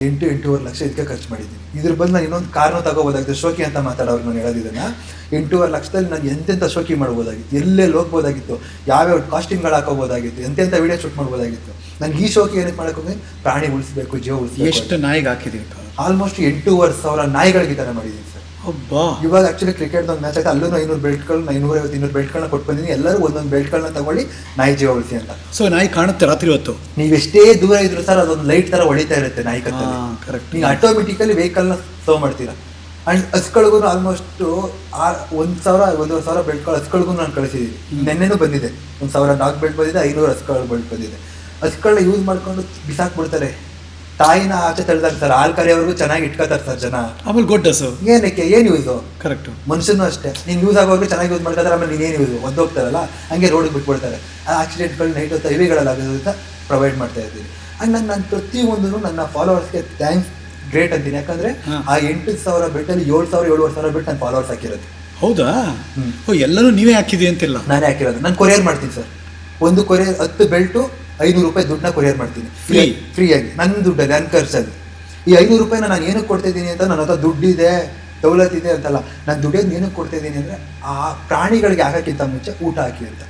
ಎಂಟು ಎಂಟೂವರೆ ಲಕ್ಷ ಇದಕ್ಕೆ ಖರ್ಚು ಮಾಡಿದ್ದೀನಿ. ಇದ್ರ ಬಂದು ನಾನು ಇನ್ನೊಂದು ಕಾರ್ನ ತಗೋಬೋದಾಗಿತ್ತು ಶೋಕಿ ಅಂತ ಮಾತಾಡೋರು ನಾನು ಹೇಳೋದಿದ್ದನ್ನ ಎಂಟೂವರೆ ಲಕ್ಷದಲ್ಲಿ ನಾನು ಎಂತೆಂಥ ಶೋಕಿ ಮಾಡ್ಬೋದಾಗಿತ್ತು ಎಲ್ಲೆಲ್ಲಿ ಹೋಗ್ಬೋದಾಗಿತ್ತು ಯಾವ್ಯಾವ ಕಾಸ್ಟ್ಯೂಮ್ಗಳು ಹಾಕೋಬೋದಾಗಿತ್ತು ಎಂತೆಂಥ ವಿಡಿಯೋ ಶೂಟ್ ಮಾಡ್ಬೋದಾಗಿತ್ತು. ನನಗೆ ಈ ಶೋಕಿ ಏನಕ್ಕೆ ಮಾಡೋಕ್ಕೆ ಪ್ರಾಣಿ ಉಳಿಸ್ಬೇಕು ಜೀವ ಎಷ್ಟು ಉಳಿಸ್ಬೇಕು ನಾಯಿಗೆ ಹಾಕಿದ್ದೀನಿ ಆಲ್ಮೋಸ್ಟ್ ಎಂಟೂವರೆ ಸಾವಿರ ನಾಯಿಗಳಿಗೆ ಈ ಥರ ಮಾಡಿದ್ದೀನಿ ಸರ್ ಇವಾಗ ಆಕ್ಚುಲಿ ಕ್ರಿಕೆಟ್ ಒಂದು ಮ್ಯಾಚ್ ಆಯ್ತು ಅಲ್ಲೂ ಐನೂರು ಬೆಲ್ಟ್ಗಳು ಐನೂರೈವತ್ತು ಇನ್ನೂರು ಬೆಲ್ಟ್ಗಳನ್ನ ಕೊಟ್ಟು ಬಂದಿದ್ದೀನಿ ಎಲ್ಲರೂ ಒಂದೊಂದು ಬೆಲ್ಟ್ಗಳನ್ನ ತಗೊಳ್ಳಿ ನಾಯಿ ಜೀವ ಉಳಿಸಿ ಅಂತ. ಸೊ ನಾಯಿ ಕಾಣುತ್ತೆ ರಾತ್ರಿ ಹೊತ್ತು? ನೀವು ಎಷ್ಟೇ ದೂರ ಇದ್ರು ಸರ್ ಅದೊಂದು ಲೈಟ್ ತರ ಹೊಡಿತಾ ಇರುತ್ತೆ ನಾಯಿ ಕತ್ತಲ್ಲಿ. ಕರೆಕ್ಟ್. ನೀವು ಆಟೋಮೆಟಿಕಲಿ ವೆಹಿಕಲ್ನ ಸರ್ವ್ ಮಾಡ್ತೀರಾ. ಅಂಡ್ ಹಸ್ಗಳಿಗೂ ಆಲ್ಮೋಸ್ಟ್ ಆರ್ ಒಂದು ಸಾವಿರ ಒಂದೂವರೆ ಸಾವಿರ ಬೆಲ್ಟ್ಗಳು ಹಸ್ಗಳಿಗೂ ನಾನು ಕಳಿಸಿದ್ದೀನಿ ನೆನ್ನೆನೂ ಬಂದಿದೆ. ಒಂದು ಸಾವಿರ ನಾಲ್ಕು ಬೆಲ್ಟ್ ಬಂದಿದೆ ಐನೂರು ಹಸ್ಗಳು ಬೆಲ್ಟ್ ಬಂದಿದೆ. ಹಸ್ಗಳನ್ನ ಯೂಸ್ ಮಾಡ್ಕೊಂಡು ಬಿಸಾಕ್ಬಿಡ್ತಾರೆ. ತಾಯಿನ ಆಚೆ ತಳ್ದಾಗ ಸರ್ ಹಾಲು ಕರೆಯೋರ್ಗು ಚೆನ್ನಾಗಿ ಇಟ್ಕೋತಾರೆ ಸರ್ ಜನ. ಆಮೇಲೆ ಸರ್ ಏನಕ್ಕೆ? ಏನು ಯೂಸು ಕರೆಕ್ಟ್ ಮನುಷ್ಯನೂ ಅಷ್ಟೇ. ನೀನು ಯೂಸ್ ಆಗೋರ್ಗು ಚೆನ್ನಾಗಿ ಯೂಸ್ ಮಾಡ್ತಾರೆ ಆಮೇಲೆ ಏನು ಯೂಸ್ ಒದ್ದೋಗ್ತಾರಲ್ಲ ಹಂಗೆ ರೋಡಿಗೆ ಬಿಟ್ಬಿಡ್ತಾರೆ. ಆ ಆಕ್ಸಿಡೆಂಟ್ಗಳು ನೈಟ್ ಹೊತ್ತು ಇವಿಗಳಲ್ಲಾಗೋದ್ರಿಂದ ಪ್ರೊವೈಡ್ ಮಾಡ್ತಾ ಇದ್ದೀನಿ. ಆ್ಯಂಡ್ ನಾನು ನಾನು ಪ್ರತಿಯೊಂದನ್ನು ನನ್ನ ಫಾಲೋವರ್ಸ್ಗೆ ಥ್ಯಾಂಕ್ಸ್ ಗ್ರೇಟ್ ಅಂತೀನಿ. ಯಾಕಂದರೆ ಆ ಎಂಟು ಸಾವಿರ ಬೆಟ್ಟಲ್ಲಿ ಏಳು ಸಾವಿರ ಏಳುವರೆ ಸಾವಿರ ಬೆಟ್ಟು ನಾನು ಫಾಲೋವರ್ಸ್ ಹಾಕಿರೋದು. ಹೌದಾ? ಹ್ಞೂ ಓ ಎಲ್ಲನೂ ನೀವೇ ಹಾಕಿದಿ ಅಂತಿಲ್ಲ. ನಾನೇ ಹಾಕಿರೋದು. ನಾನು ಕೊರಿಯರ್ ಮಾಡ್ತೀನಿ ಸರ್ ಒಂದು ಕೊರಿಯರ್ ಹತ್ತು ಬೆಲ್ಟು ಐನೂರು ರೂಪಾಯಿ ದುಡ್ಡನ್ನ ಕೊರಿಯರ್ ಮಾಡ್ತೀನಿ. ಫ್ರೀ ಫ್ರೀ ಫ್ರೀಯಾಗಿ ನನ್ನ ದುಡ್ಡಲ್ಲಿ ನನ್ನ ಖರ್ಚಲ್ಲಿ ಈ ಐನೂರು ರೂಪಾಯಿನ ನಾನು ಏನಕ್ಕೆ ಕೊಡ್ತಿದ್ದೀನಿ ಅಂತ ನನ್ನ ಹತ್ರ ದುಡ್ಡಿದೆ ದೌಲತ್ ಇದೆ ಅಂತಲ್ಲ ನಾನು ದುಡ್ಡೇನು ಏನಕ್ಕೆ ಕೊಡ್ತಾ ಇದ್ದೀನಿ ಅಂದರೆ ಆ ಪ್ರಾಣಿಗಳಿಗೆ ಹಾಕೋಕ್ಕಿಂತ ಮುಂಚೆ ಊಟ ಹಾಕಿ ಅಂತ.